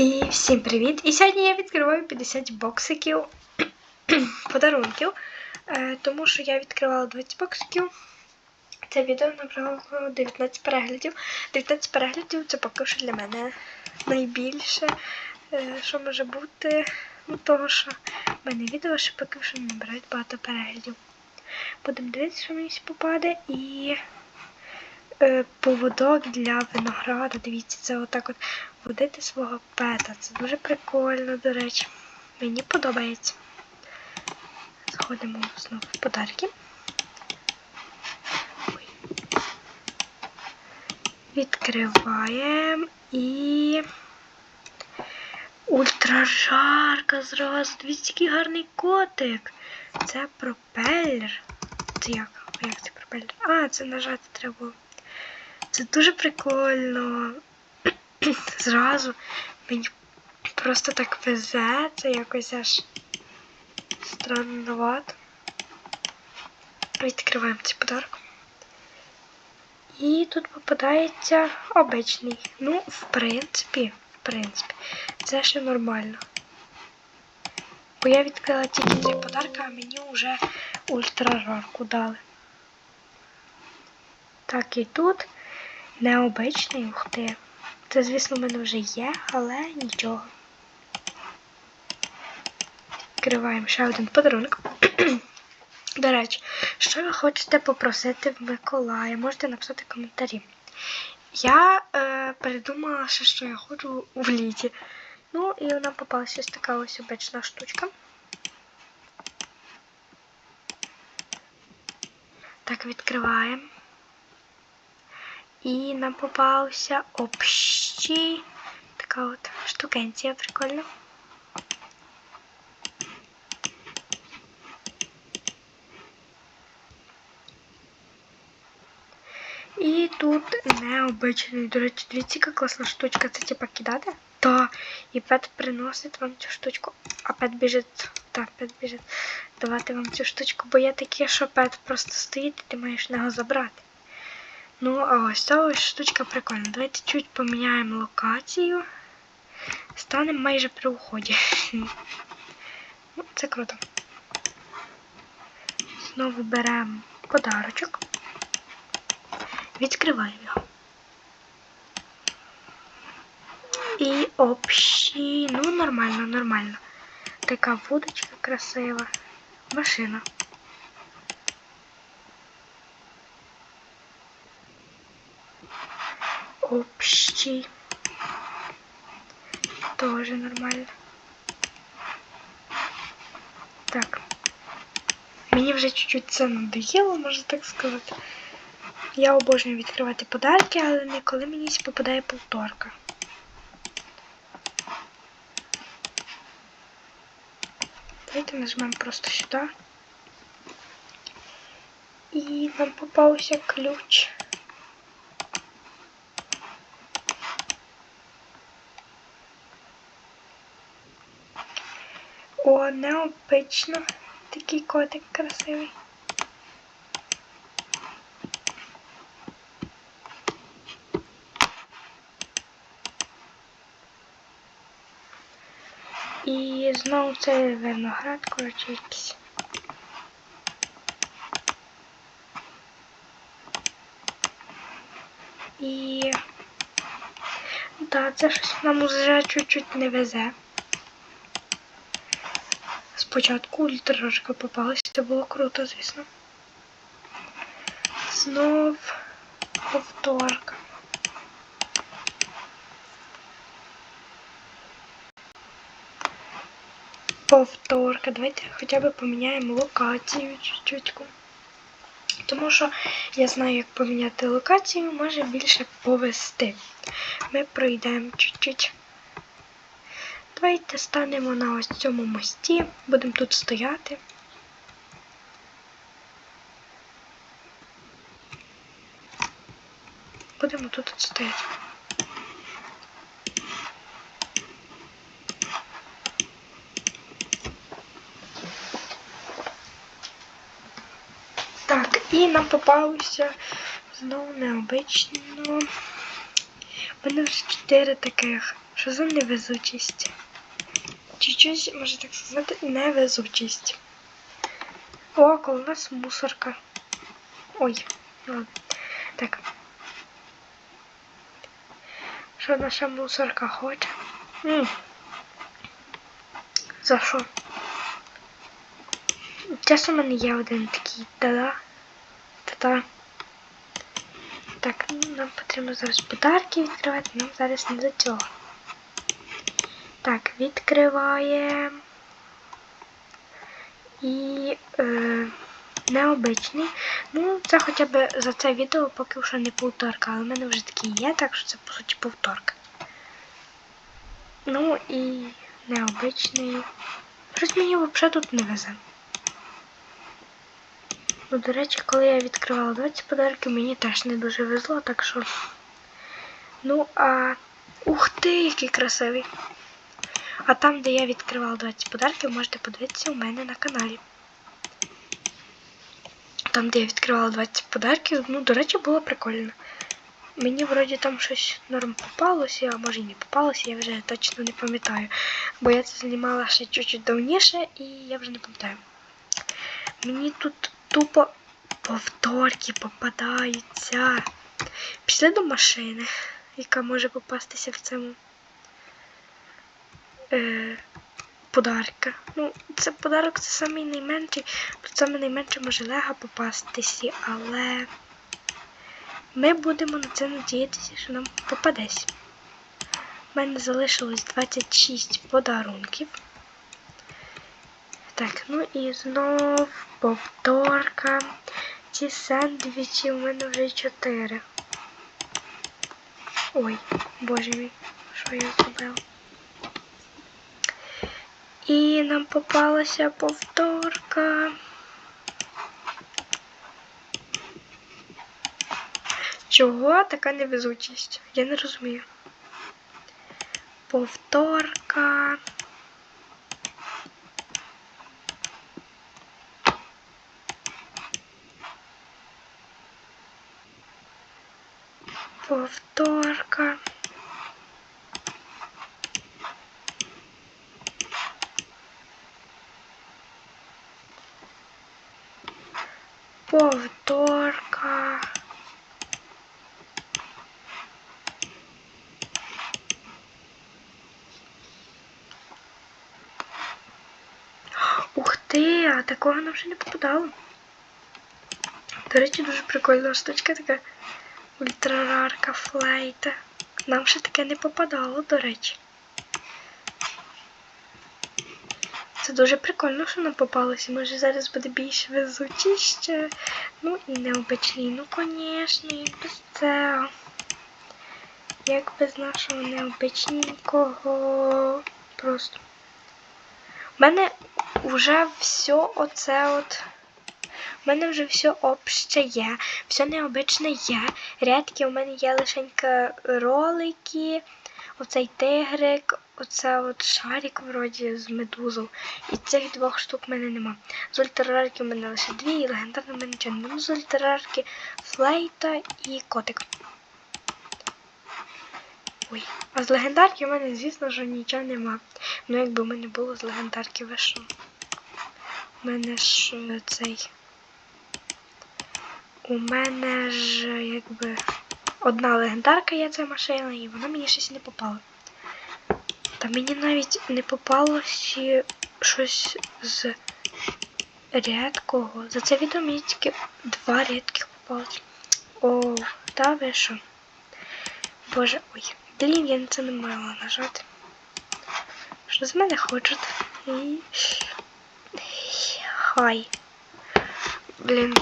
І всім привіт! І сьогодні я відкриваю 50 боксиків подарунків, е, тому що я відкривала 20 боксиків. Це відео набрало 19 переглядів. 19 переглядів це поки що для мене найбільше, е, що може бути, того що в мене відео ще поки що не набирають багато переглядів. Будемо дивитися, що мені попаде і поводок для винограду. Дивіться, це отак от водити свого пета. Це дуже прикольно, до речі. Мені подобається. Заходимо знову в подарки. Відкриваємо і. Ультражарка зразу. Дивіться, який гарний котик. Це пропелер. Це як? Як це пропелер? А, це нажати треба було. Це дуже прикольно. Зразу мені просто так везе, це якось аж странновато. Відкриваємо цей подарок. І тут попадається обичний. Ну, в принципі, в принципі, це ще нормально. Бо я відкрила тільки три подарка, а мені вже ультрарарку дали. Так, і тут необичний, ух ти. Це, звісно, в мене вже є, але нічого. Відкриваємо ще один подарунок. До речі, що ви хочете попросити в Миколая? Можете написати коментарі. Я е, придумала ще, що я хочу в літі. Ну, і нам попалася ось така ось обична штучка. Так, відкриваємо. І нам попався общий така от штукенція прикольна. І тут необичний, до речі, дивіться, яка класна штучка. Це типа кидати. Та, і пет приносить вам цю штучку. А пет біжить. Так, пет біжить давати вам цю штучку, бо є таке, що пет просто стоїть і ти маєш нього забрати. Ну, а ось ця ось штучка прикольна. Давайте чуть поміняємо локацію. Станемо майже при уході. Ну, Це круто. Знову беремо подарочок. Відкриваємо його. І общі, ну нормально, нормально. Така вудочка красива. Машина. Общий. Тоже нормально. Так. Мені вже чуть-чуть це надоїло, можна так сказати. Я обожнюю відкривати подарки, але не коли мені попадає повторка. Давайте нажмемо просто сюди. І нам попався ключ. О, необично. Такий котик красивий. І знову цей виноград, коротше, якийсь. І... Так, це щось нам уже чуть-чуть не везе. Спочатку ультрашка попалась, це було круто, звісно. Знов повторка. Повторка. Давайте хоча б поміняємо локацію чуть-чуть. Тому що я знаю, як поміняти локацію, може більше повести. Ми пройдемо чуть-чуть. Давайте станемо на ось цьому мості, будемо тут стояти. Будемо тут от стояти. Так, і нам попалося знову необично. У мене вже чотири таких Що за невезучість? Чуть-чуть, можна так сказати, невезучість. О, коло нас мусорка. Ой, ладно. Так. Що наша мусорка хоче? М. За що? Часом у мене є один такий та-да. Та-та. Так, нам потрібно зараз подарки відкривати, нам зараз не до цього. Так, відкриваємо. І е, необичний. Ну, це хоча б за це відео поки що не повторка, але в мене вже такі є, так що це по суті повторка. Ну і необичний. Щось мені взагалі тут не везе. Ну, до речі, коли я відкривала 20 подарків, мені теж не дуже везло, так що. Ну, а. Ух ти, який красивий! А там, де я відкривала 20 подарків, можете подивитися у мене на каналі. Там, де я відкривала 20 подарків, ну, до речі, було прикольно. Мені вроді там щось норм попалося, а може і не попалося, я вже точно не пам'ятаю. Бо я це знімала ще чуть-чуть давніше і я вже не пам'ятаю. Мені тут тупо повторки попадаються. Пішли до машини, яка може попастися в цьому е, подарка. Ну, це подарок це самий найменший. Тут саме найменше може лего попастися, але ми будемо на це надіятися, що нам попадеться. У мене залишилось 26 подарунків. Так, ну і знов повторка. Ці сендвічі у мене вже 4. Ой, боже мій, що я зробила? І нам попалася повторка. Чого така невезучість? Я не розумію. Повторка. Повторка. Ух ти, а такого нам вже не попадало. До речі, дуже прикольна штучка така ультрарарка флейта. Нам ще таке не попадало, до речі. Це дуже прикольно, що нам попалося. Може зараз буде більш везучіще. Ну і необичний. Ну, звісно, як без цього. Як без нашого необичненького. Просто. У мене вже все оце от. У мене вже все обще є, все необичне є. Рядки у мене є лишенька ролики, оцей тигрик, оце от шарик вроді з медузою. І цих двох штук в мене нема. З ультрарарки у мене лише дві, і легендарно в мене нічого. Ну, з ультрарарки флейта і котик. Ой, а з легендарки у мене, звісно ж, нічого нема. Ну, якби в мене було з легендарки вийшло. У мене ж е, цей. У мене ж якби одна легендарка є ця машина, і вона мені щось не попала. Та мені навіть не попалося щось з рідкого. За це відео мені тільки два рідких попалось. О, та ви що? Боже, ой, блін, я це не мала нажати. Що з мене хочуть? І... Хай. Блін.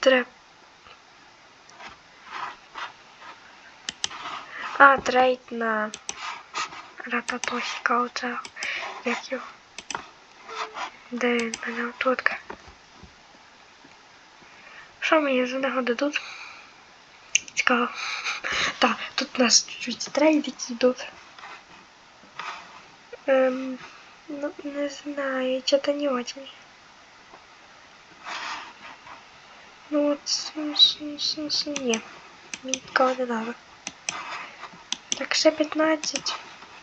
Треба. А, трейд на Рататосіка оце. Як його. Де він мене отутка? Що мені за нього дадуть? Цікаво. Так, тут нас чуть-чуть трейдики йдуть. Ем, ну, не знаю, что-то не очень. Ну вот, не, мне никого не надо. Так, ще 15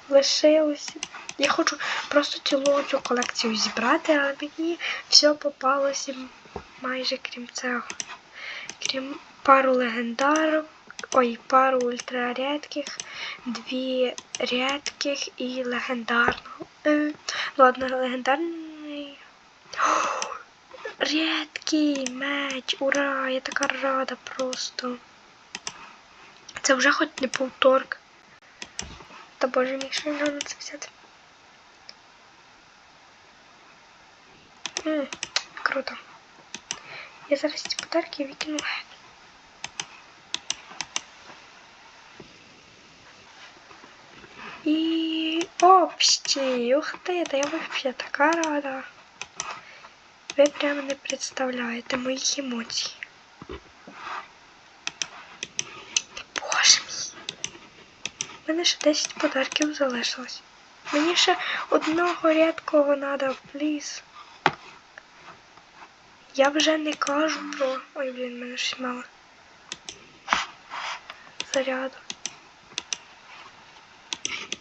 лишилося. Я хочу просто цілу цю колекцію зібрати, але мені все попалося майже крім цього. Крім пару легендарок, ой, пару ультрарядких, дві рядких і легендарного. Е, ладно, легендарний. О, Рідкий меч, ура! Я така рада просто. Це вже хоч не повторк. Та боже мій, я на це взяти. М, круто. Я зараз ці подарки викину І общі, ух ти, та я вообще така рада. Ви прямо не представляєте моїх емоцій. Боже мій. У мене ще 10 подарків залишилось. Мені ще одного рядкого надо, пліз. Я вже не кажу про... Ой, блін, мене щось мало. Заряду.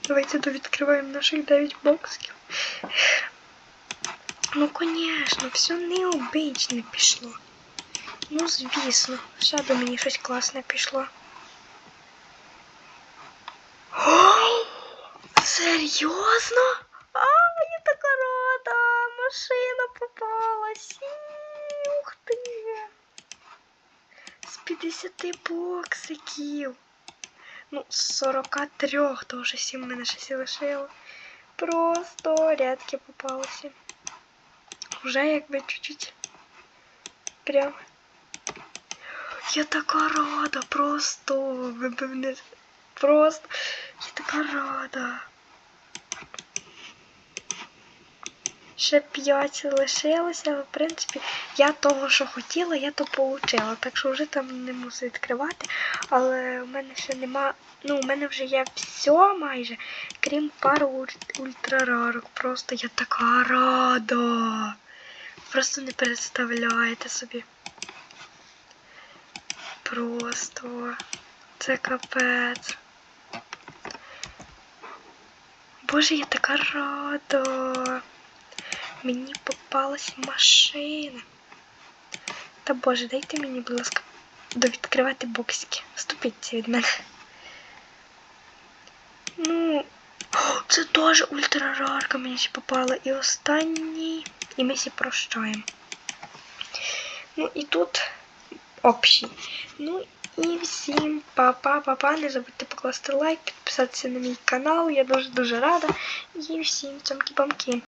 Давайте довідкриваємо наших 9 боксів. Ну, конечно, все необичне пішло. Ну, звісно, ще би мені щось класне пішло. О, серйозно? А, я така рада! Машина попалась. І, Ух ти! З 50 боксиків. Ну, з 43, то вже 7 мене щось і лишило. Просто рядки попалися. Уже якби чуть-чуть. Прям. Я така рада, просто. Ви б не... Просто. Я така рада. Ще 5 лишилося, але в принципі я того, що хотіла, я то получила. Так що вже там не мушу відкривати. Але у мене ще нема. Ну, у мене вже є все майже, крім пару уль- ультрарарок. Просто я така рада. Просто не представляєте собі. Просто це капець. Боже, я така рада. Мені попалась машина. Та боже, дайте мені, будь ласка, довідкривати боксики. Вступіться від мене. Ну, о, це теж ультрарарка мені ще попала. І останній. І ми всі прощаємо. Ну і тут общий. Ну і всім па-па-па-па. Не забудьте покласти лайк, підписатися на мій канал. Я дуже-дуже рада. І всім цьомки-бамки.